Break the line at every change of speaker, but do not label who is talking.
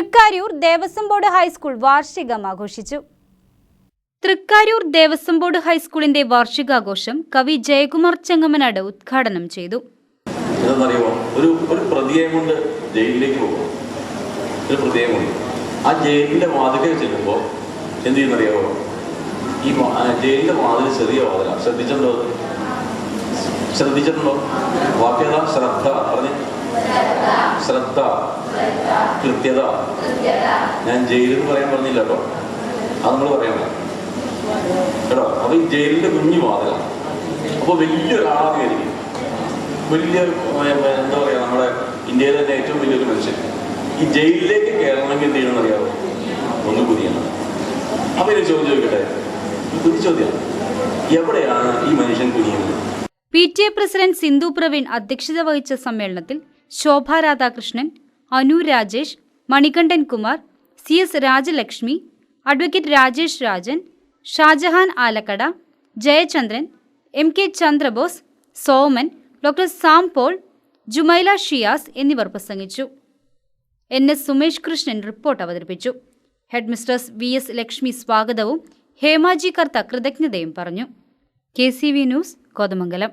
Thrikkariyoor Devaswom board high school വാർഷികം ആഘോഷിച്ചു Thrikkariyoor Devaswom board ഹൈസ്കൂളിന്റെ വാർഷികാഘോഷം കവി ജയകുമാർ ചെങ്ങമനാട് ഉദ്ഘാടനം ചെയ്തു.
ഒരു ഒരു പ്രതിയെ കൊണ്ട് ജയിലിലേക്ക് പോകും ഒരു പ്രതിയെ ആ ജയിലിന്റെ വാതിൽ ചെല്ലുമ്പോൾ എന്ത് ചെയ്യുന്നറിയാമോ ഈ ജയിലിന്റെ വാതിൽ ചെറിയ വാതിലാണ് ശ്രദ്ധിച്ചിട്ടുണ്ടോ? ശ്രദ്ധിച്ചിട്ടുണ്ടോ? വാക്യത ശ്രദ്ധ ശ്രദ്ധ കൃത്യത. ഞാൻ ജയിലിൽ പറയാൻ പറഞ്ഞില്ല കേട്ടോ. അത് നമ്മൾ പറയണ്ട കേട്ടോ അപ്പൊ ഈ ജയിലിന്റെ കുഞ്ഞു വാതിലാണ് അപ്പൊ വലിയൊരാളാണ് കയറിയിരിക്കും വലിയ എന്താ പറയാ നമ്മുടെ ഇന്ത്യയിലെ തന്നെ ഏറ്റവും വലിയൊരു മനുഷ്യൻ. ഈ ജയിലിലേക്ക് കയറണമെങ്കിൽ എന്ത് ചെയ്യണമെന്ന് അറിയാമോ ഒന്ന് കുതിയാണ് അപ്പൊ ഇനി ചോദ്യം ചോദിക്കട്ടെ? കുതി ചോദ്യം. എവിടെയാണ് ഈ മനുഷ്യൻ കുനിയുന്നത്?
P T A president Sindhu Praveen അധ്യക്ഷത വഹിച്ച സമ്മേളനത്തിൽ Shobha Radhakrishnan Anu Rajesh Manikandan Kumar C S Rajalakshmi advocate Rajesh Rajan Shajahan Alakkada Jayachandran M K Chandrabose Soman doctor Sam Paul Jumaila Shiyas എന്നിവർ പ്രസംഗിച്ചു. N S Sumesh Krishnan report അവതരിപ്പിച്ചു. Head mistress V S Lakshmi സ്വാഗതവും ഹേമാജി കർത്ത കൃതജ്ഞതയും പറഞ്ഞു. K C V news Kothamangalam.